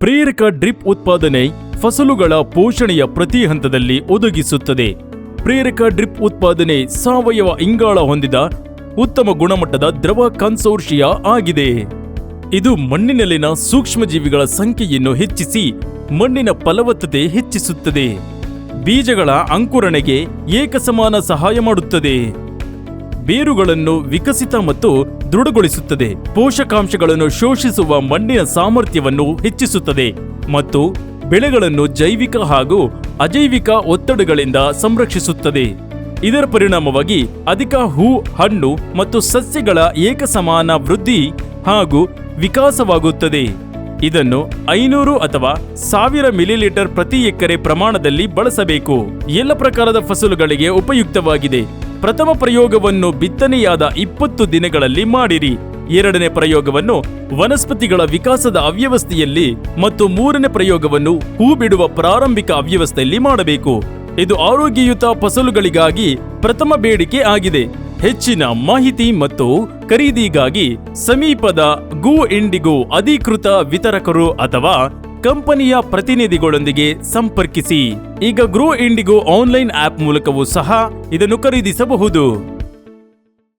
ಪ್ರೇರಕ ಡ್ರಿಪ್ ಉತ್ಪಾದನೆ ಫಸಲುಗಳ ಪೋಷಣೆಯ ಪ್ರತಿ ಹಂತದಲ್ಲಿ ಒದಗಿಸುತ್ತದೆ. ಪ್ರೇರಕ ಡ್ರಿಪ್ ಉತ್ಪಾದನೆ ಸಾವಯವ ಇಂಗಾಳ ಹೊಂದಿದ ಉತ್ತಮ ಗುಣಮಟ್ಟದ ದ್ರವ ಕನ್ಸೋರ್ಷಿಯ ಆಗಿದೆ. ಇದು ಮಣ್ಣಿನಲ್ಲಿನ ಸೂಕ್ಷ್ಮಜೀವಿಗಳ ಸಂಖ್ಯೆಯನ್ನು ಹೆಚ್ಚಿಸಿ ಮಣ್ಣಿನ ಫಲವತ್ತತೆ ಹೆಚ್ಚಿಸುತ್ತದೆ. ಬೀಜಗಳ ಅಂಕುರಣೆಗೆ ಏಕಸಮಾನ ಸಹಾಯ ಮಾಡುತ್ತದೆ. ಬೇರುಗಳನ್ನು ವಿಕಸಿತ ಮತ್ತು ದೃಢಗೊಳಿಸುತ್ತದೆ. ಪೋಷಕಾಂಶಗಳನ್ನು ಶೋಷಿಸುವ ಮಣ್ಣಿನ ಸಾಮರ್ಥ್ಯವನ್ನು ಹೆಚ್ಚಿಸುತ್ತದೆ ಮತ್ತು ಬೆಳೆಗಳನ್ನು ಜೈವಿಕ ಹಾಗೂ ಅಜೈವಿಕ ಒತ್ತಡಗಳಿಂದ ಸಂರಕ್ಷಿಸುತ್ತದೆ. ಇದರ ಪರಿಣಾಮವಾಗಿ ಅಧಿಕ ಹೂ, ಹಣ್ಣು ಮತ್ತು ಸಸ್ಯಗಳ ಏಕಸಮಾನ ವೃದ್ಧಿ ಹಾಗೂ ವಿಕಾಸವಾಗುತ್ತದೆ. ಇದನ್ನು ಐನೂರು ಅಥವಾ ಸಾವಿರ ಮಿಲಿಲೀಟರ್ ಪ್ರತಿ ಎಕರೆ ಪ್ರಮಾಣದಲ್ಲಿ ಬಳಸಬೇಕು. ಎಲ್ಲ ಪ್ರಕಾರದ ಫಸಲುಗಳಿಗೆ ಉಪಯುಕ್ತವಾಗಿದೆ. ಪ್ರಥಮ ಪ್ರಯೋಗವನ್ನು ಬಿತ್ತನೆಯಾದ ಇಪ್ಪತ್ತು ದಿನಗಳಲ್ಲಿ ಮಾಡಿರಿ. ಎರಡನೇ ಪ್ರಯೋಗವನ್ನು ವನಸ್ಪತಿಗಳ ವಿಕಾಸದ ಅವ್ಯವಸ್ಥೆಯಲ್ಲಿ ಮತ್ತು ಮೂರನೇ ಪ್ರಯೋಗವನ್ನು ಹೂ ಬಿಡುವ ಪ್ರಾರಂಭಿಕ ಅವ್ಯವಸ್ಥೆಯಲ್ಲಿ ಮಾಡಬೇಕು. ಇದು ಆರೋಗ್ಯಯುತ ಫಸಲುಗಳಿಗಾಗಿ ಪ್ರಥಮ ಬೇಡಿಕೆ ಆಗಿದೆ. ಹೆಚ್ಚಿನ ಮಾಹಿತಿ ಮತ್ತು ಖರೀದಿಗಾಗಿ ಸಮೀಪದ ಗೋ ಇಂಡಿಗೋ ಅಧಿಕೃತ ವಿತರಕರು ಅಥವಾ ಕಂಪನಿಯ ಪ್ರತಿನಿಧಿಗಳೊಂದಿಗೆ ಸಂಪರ್ಕಿಸಿ. ಈಗ ಗ್ರೋ ಇಂಡಿಗೋ ಆನ್ಲೈನ್ ಆಪ್ ಮೂಲಕವೂ ಸಹ ಇದನ್ನು ಖರೀದಿಸಬಹುದು.